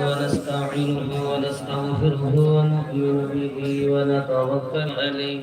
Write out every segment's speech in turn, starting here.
ونستعينه ونستغفره ونؤمن به ونتوكل عليه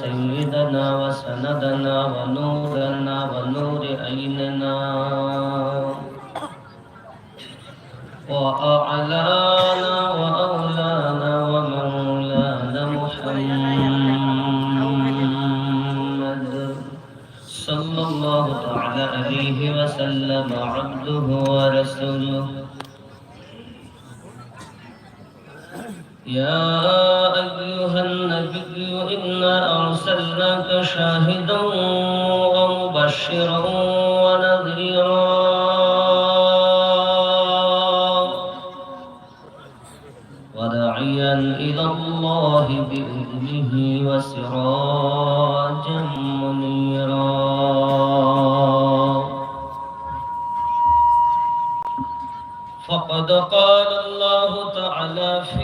سيدنا وسندنا ونورنا ونور عيننا. وأعلانا وأولانا ومولانا محمد صلى الله تعالى عليه وسلم عبده ورسوله. يا أيها النبي إنا أرسلناك شاهدا ومبشرا ونذيرا. وداعيا إلى الله بإذنه وسراجا منيرا. فقد قال الله تعالى في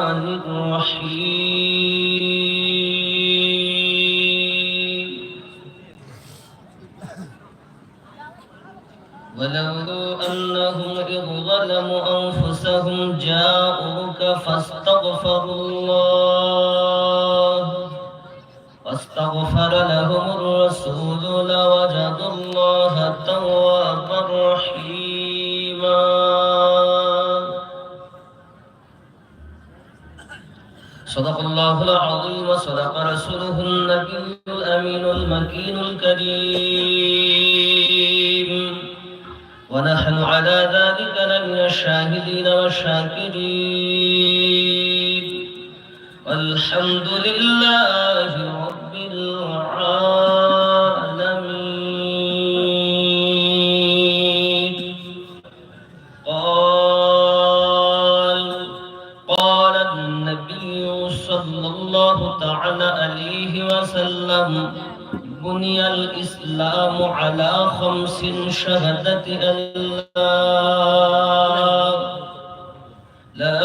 جاءوك فاستغفروا الله. واستغفر لهم الرسول لوجدوا الله توابا رحيما. صدق الله العظيم وصدق رسوله النبي الأمين المكين الكريم. ونحن على ذلك لمن الشاهدين والشاكرين. والحمد لله رب العالمين. قال قال النبي صلى الله تعالى عليه وسلم بني الإسلام على خمس شهادة لا لا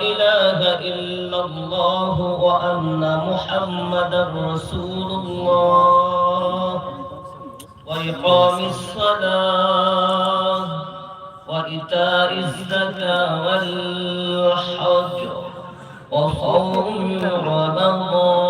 إله إلا الله وأن محمدا رسول الله. وإقام الصلاة وإيتاء الزكاة والحج وصوم رمضان.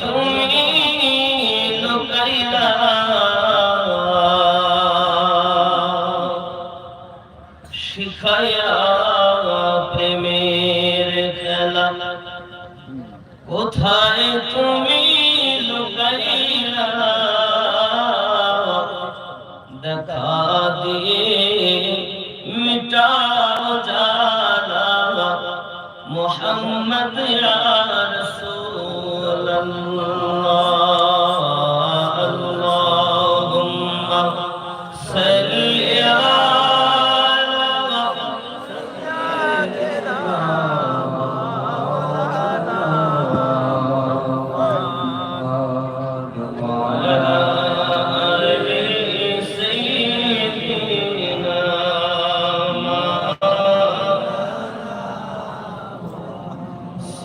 তুমি লুকাইলা শিখাইয়া প্রেমের খেলা কোথায় তুমি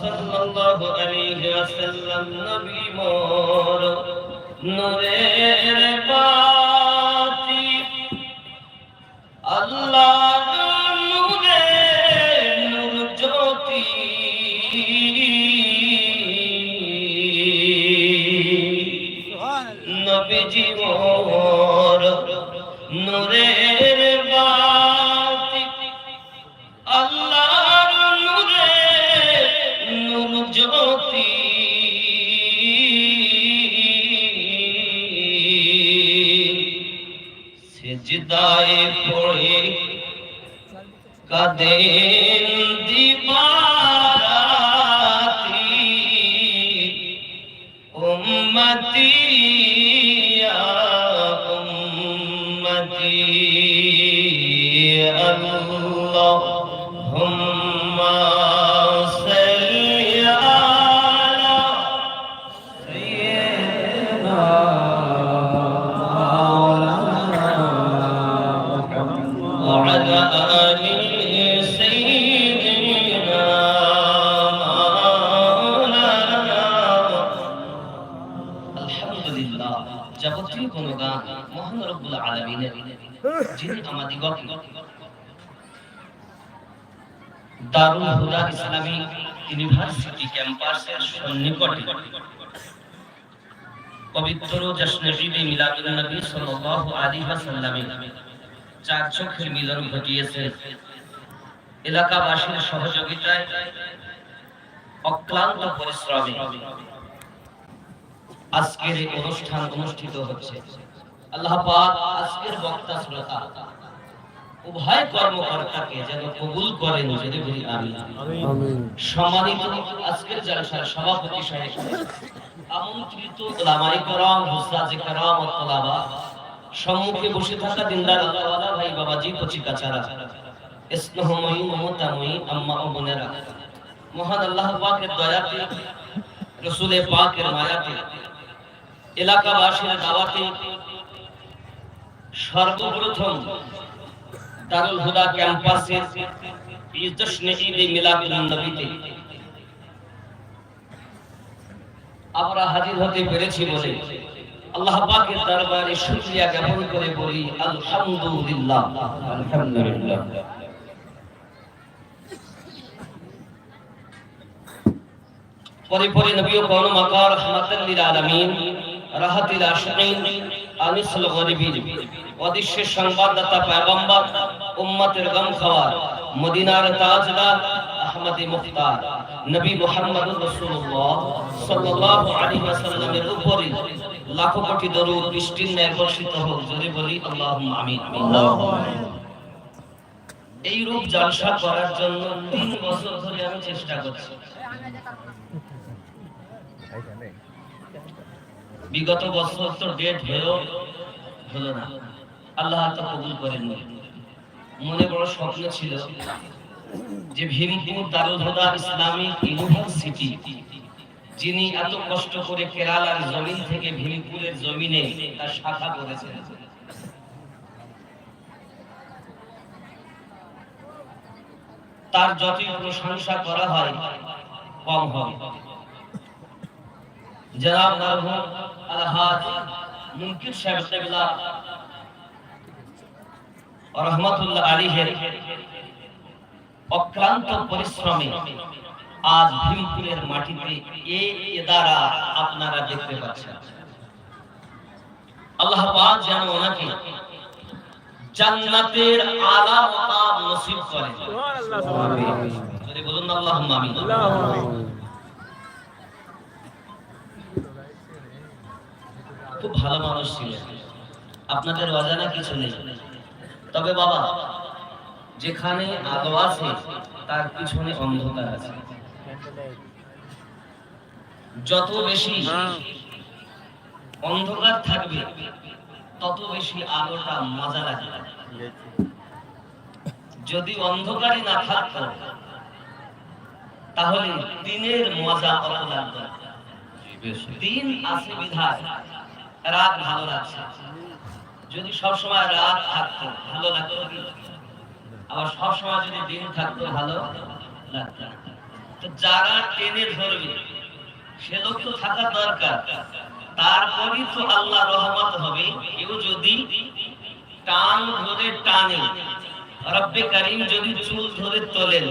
সাল্লাল্লাহু আলাইহি ওয়াসাল্লাম নবী মোর নূরের বাতি। আল্লাহ নূরে নূর জ্যোতি। নবীজি মোর নূরের কাদেন দিবারাতি উম্মতি ইয়া উম্মতি আল্লাহুম্মা সাল্লি আলা সাইয়্যিদিনা وعلى দারুল হুদা ইসলামী ইউনিভার্সিটি ক্যাম্পাসের সন্নিকটে পবিত্র জশ্ন ঈদ মিলাদুন নবী সাল্লাল্লাহু আলাইহি ওয়াসাল্লামে চার চোখের মিলন ঘটিয়েছে। এলাকাবাসীর সহযোগিতায় অক্লান্ত পরিশ্রমে আজকের এই অনুষ্ঠান অনুষ্ঠিত হচ্ছে। আল্লাহ পাক আজকের বক্তা শ্রোতা উভয় কর্মকর্তাকে যেন কবুল করেন যদি বলি আমি সম্মানিত আজকের জলসার সভাপতি সাহেব আমন্ত্রিত ওলামায়ে کرام হুজরাতে کرام ও তোলাবা সম্মুখে বসে থাকা দিনদার আল্লাহওয়ালা ভাই বাবাজি কচি কাচারা স্নেহময়ী মমতাময়ী আম্মা ও বোনেরা মহান আল্লাহ পাকের দয়াতে রসুলে পাকের মায়াতে এলাকাবাসীর দাওয়াতে সর্বপ্রথম দারুল হুদা ক্যাম্পাসের ইজশ্নে ঈদ মিলাদুন নবীতে। আমরা হাজির হতে পেরেছি বলে আল্লাহ পাকের দরবারে শুকরিয়া জ্ঞাপন করে বলি, আলহামদুলিল্লাহ আলহামদুলিল্লাহ। পরে পরে নবী ও কওম মাকার রহমাতাল লিল আলামিন, রাহাতিল আশিকিন আনিসুল গরিবিন, অদৃশ্যের সংবাদদাতা, পয়গম্বর উম্মতের গম খাওয়ার মদিনার তাজদার আহমদে মুখতার। নবী মুহাম্মদুর রাসূলুল্লাহ সাল্লাল্লাহু আলাইহি ওয়াসাল্লামের উপরে লাখো কোটি দরুদ বৃষ্টির ন্যায় বর্ষিত হোক জোরে বলি আল্লাহুম্মা আমিন। এই রূপ জলসা করার জন্য তিন বছর ধরে আমি চেষ্টা করছি। বিগত বছর তো ডেট হয়েও হলো না। আল্লাহ তো কবুল করেন মনে বড় স্বপ্ন ছিল যে ভীমপুর হুদা ইসলামিক ইউনিভার্সিটি, যিনি এত কষ্ট করে কেরালার জমিন থেকে ভীমপুরের জমিনে তার শাখা করেছেন। তার যতই প্রশংসা করা হয়, কম হবে। জনাব মরহুম আলহাজ মুনকির সাহেব রহমতুল্লাহ আলীহের অক্লান্ত পরিশ্রমে আজ ভীমপুরের মাটিতে এই ইদারা আপনারা দেখতে পাচ্ছেন। আল্লাহ পাক যেন ওনাকে জান্নাতের আলা মকাম নসিব করেন। যদি বলুন আল্লাহুম্মা আমিন। খুব ভালো মানুষ ছিলেন। আপনাদের অজানা কিছু নেই। তবে বাবা যেখানে আলো আছে তার পিছনে অন্ধকার আছে। যত বেশি অন্ধকার থাকবে তত বেশি আলোটা মজা লাগবে। যদি অন্ধকারই না থাকত তাহলে দিনের মজা লাগবে দিন আছে বিধায় রাত ভালো লাগছে। যদি সব সময় রাত থাকতো, ভালো লাগতো? আবার সব সময় যদি দিন থাকতো, ভালো লাগতো। যারা টেনে ধরবে, সে লোক তো থাকা দরকার। তারপরই তো আল্লাহ রহমত হবে। কেউ যদি টান ধরে টানে, রব্বে কারিম যদি চুল ধরে তোলেন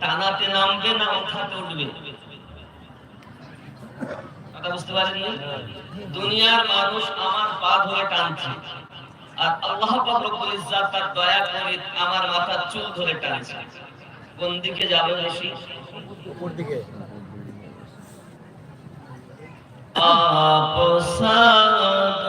টানাতে নামবে না উঠাতে উঠবে কথা বুঝতে পারেন দুনিয়ার মানুষ আমার পা ধরে টানছে। আর আল্লাহ পাক রব্বুল ইজ্জাত তার দয়া করে আমার মাথা চুল ধরে টানছে। কোন দিকে যাবে বেশি উপর দিকে। আপসাদ